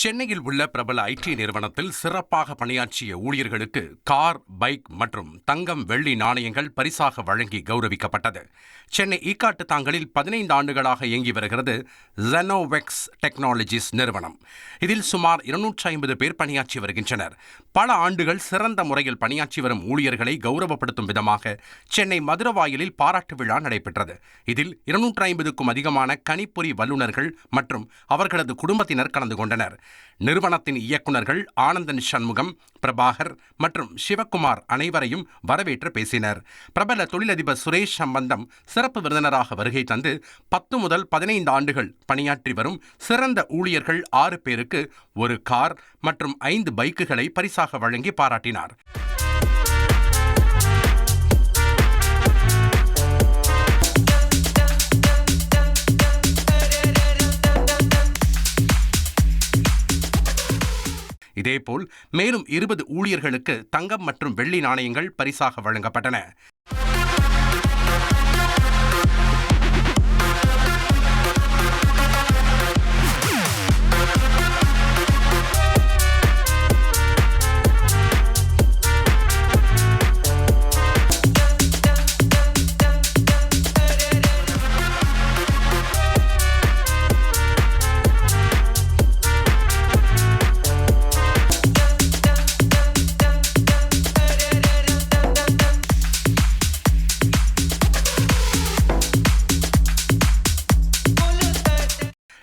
சென்னையில் உள்ள பிரபல ஐடி நிறுவனத்தில் சிறப்பாக பணியாற்றிய ஊழியர்களுக்கு கார் பைக் மற்றும் தங்கம் வெள்ளி நாணயங்கள் பரிசாக வழங்கி கௌரவிக்கப்பட்டது. சென்னை ஈக்காட்டு தாங்கலில் பதினைந்து ஆண்டுகளாக இயங்கி வருகிறது ஜெனோவெக்ஸ் டெக்னாலஜிஸ் நிறுவனம். இதில் சுமார் இருநூற்றி ஐம்பது பேர் பணியாற்றி வருகின்றனர். பல ஆண்டுகள் சிறந்த முறையில் பணியாற்றி வரும் ஊழியர்களை கௌரவப்படுத்தும் விதமாக சென்னை மதுரவாயிலில் பாராட்டு விழா நடைபெற்றது. இதில் இருநூற்றி ஐம்பதுக்கும் அதிகமான கணிப்பொறி வல்லுநர்கள் மற்றும் அவர்களது குடும்பத்தினர் கலந்து கொண்டனர். நிறுவனத்தின் இயக்குநர்கள் ஆனந்தன் சண்முகம் பிரபாகர் மற்றும் சிவக்குமார் அனைவரையும் வரவேற்று பேசினர். பிரபல தொழிலதிபர் சுரேஷ் சம்பந்தம் சிறப்பு விருந்தினராக வருகை தந்து பத்து முதல் பதினைந்து ஆண்டுகள் பணியாற்றி வரும் சிறந்த ஊழியர்கள் ஆறு பேருக்கு ஒரு கார் மற்றும் ஐந்து பைக்குகளை பரிசாக வழங்கி பாராட்டினார். இதேபோல் மேலும் இருபது ஊழியர்களுக்கு தங்கம் மற்றும் வெள்ளி நாணயங்கள் பரிசாக வழங்கப்பட்டன.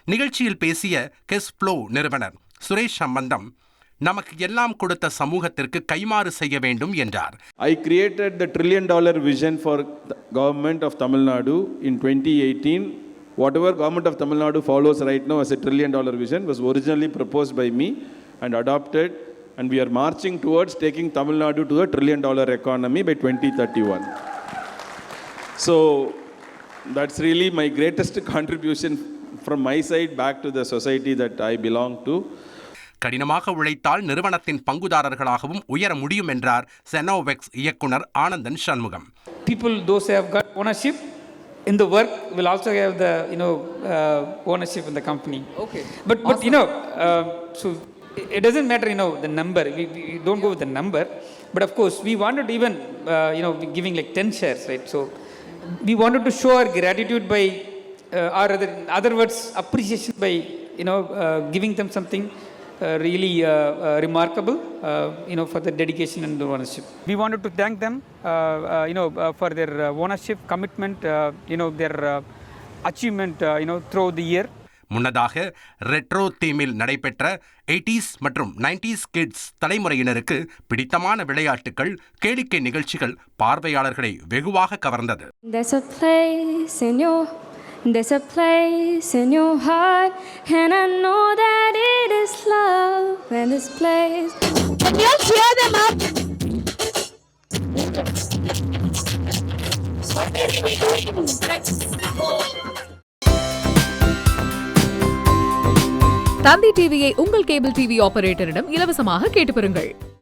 நிகழ்ச்சியில் பேசிய கெஸ்ப்ளோ நிறுவனர் சுரேஷ் சம்பந்தம் நமக்கு எல்லாம் கொடுத்த சமூகத்திற்கு கைமாறு செய்ய வேண்டும் என்றார் I created the trillion dollar vision for government of Tamil Nadu in twenty eighteen whatever government of Tamil Nadu follows right now as a trillion dollar vision was originally propose by me and adopted and we are marching towards taking Tamil Nadu to a trillion dollar economy by twenty thirty one so that's really my greatest contribution from my side back to the society that I belong to. கடினமாக உழைத்தால் நிறுவனத்தின் பங்குதாரர்களாகவும் உயர முடியும் என்றார் செனோவெக்ஸ் இயக்குனர் Anandan Shanmugam people those who have got ownership in the work will also have the you know uh, ownership in the company Okay. but but you know uh, so it- it doesn't matter you know the number we, we we don't go with the number but of course we wanted even uh, you know giving like 10 shares right so we wanted to show our gratitude by uh, or other, in other words appreciation by you know uh, giving them something uh, really uh, uh, remarkable, uh, you know, for the dedication and the ownership. We wanted to thank them, uh, uh, you know, uh, for their uh, ownership, commitment, uh, you know, their uh, achievement, uh, you know, throughout the year. முன்னதாக retro தீமில் நடைபெற்ற 80s மற்றும் 90s kids தலைமுறையினருக்கு பிடித்தமான விளையாட்டுகள் கேளிக்கை நிகழ்ச்சிகள் பார்வையாளர்களை வெகுவாக கவர்ந்தது There's a place in your heart and I know that it is love and this place Can you cheer them up? தந்தி டிவியை உங்கள் கேபிள் டிவி ஆபரேட்டரிடம் இலவசமாக கேட்டு பெறுங்கள்